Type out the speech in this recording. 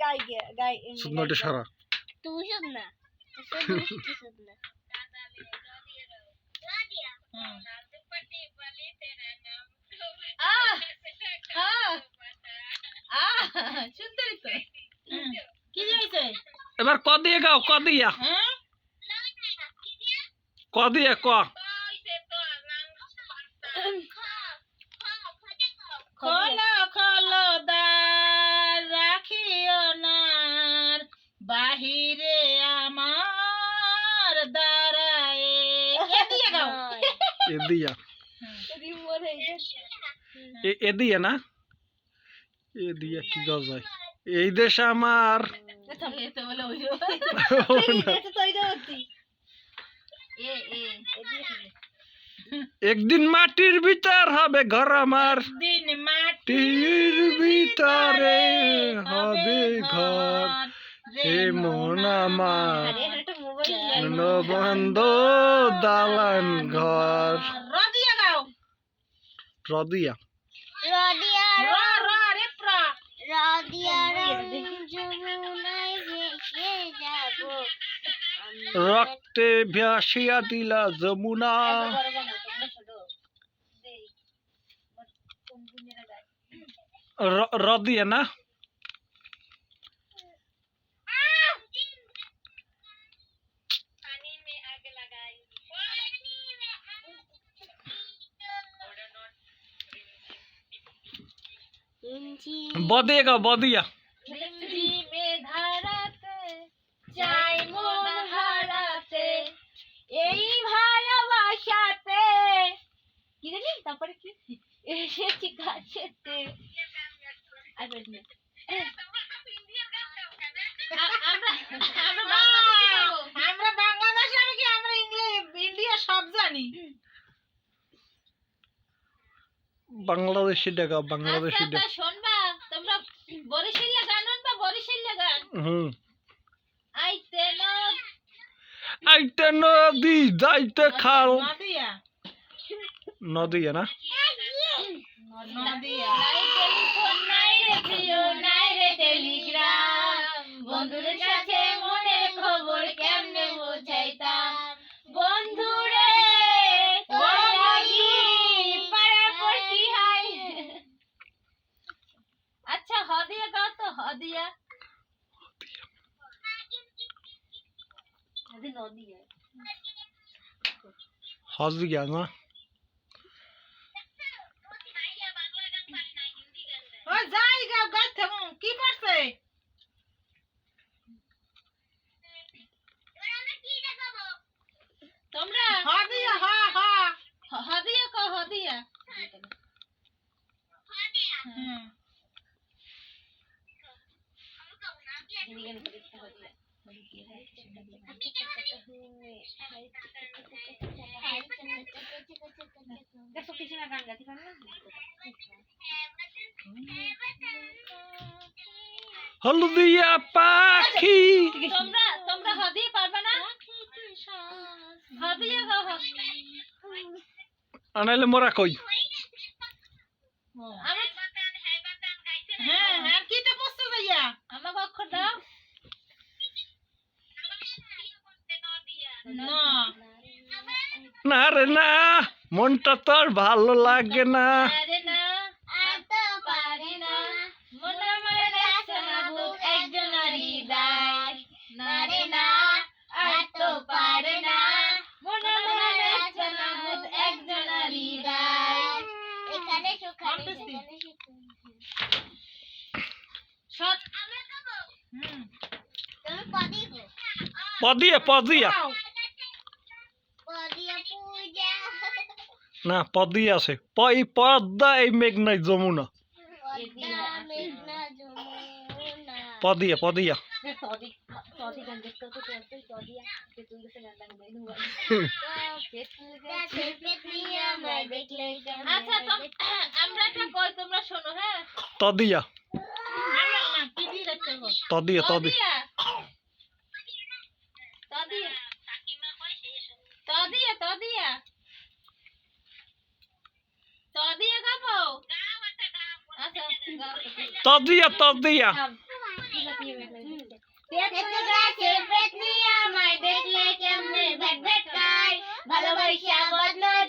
গাই গাই শুকনোটা সারা। তুমি শুন না। এবার ক দিয়ে গাও ক দিয়া? হ্যাঁ? ক দিয়ে ক। খোলো এ এ দিয়া। এ দিয়ে না? এ দিয়া কি গাও যায়? এই দেশ আমার একদিন মাটির ভিতর হবে ঘর আমার। দিন মাটি টির ভিতরে হবে ঘর। হে মন আমার। আরে একটা মোবাইল বন্ধ দালান ঘর। গাও। রদিয়া। রাডিয়া র র রে প্রা। রাডিয়া যমুনায় ভেসে যাব। রক্তে ভাসিয়া দিলা যমুনা। রদিয়া না? বদিয়া। গাও বদিয়া চাই মন হারাতে এই ভালোবাসাতে। কি জানি তারপরে কি? এসেছি আর আমরা। আমরা বাংলাদেশে আমি কি আমরা ইংলিশ ইন্ডিয়া সব জানি? বাংলাদেশি ডেকা বাংলাদেশি আচ্ছা, শুনবা তোমরা বরিশাল গান বা বরিশাল গান? হুম। আইতে না আইতে নদী যাইতে খাল। নদিয়া না? নদিয়া। হজিয়া না? ও যাই গাও গাইতে কি পারছে তোমরা হদিয়া হ হ হদিয়া কো হদিয়া হুম দেখো পিছনে গান পারো হলদিয়া পাখি। তোমরা তোমরা হদিয়া পারবে না? হদিয়া গাও আনাইলে মোরা কই হ্যাঁ হ্যাঁ কি তো বসছো ভাইয়া আমাকে অক্ষর দাও না রে না মনটা তো আর ভালো লাগে না। পদিয়া পদিয়া। না পদিয়া আছে। প এই পদ্মা এই মেঘনাই যমুনা। পদিয়া পদিয়া। সদি গান দেখতে Tatlı ya tatlı ya. ভালোবাসা বদলাই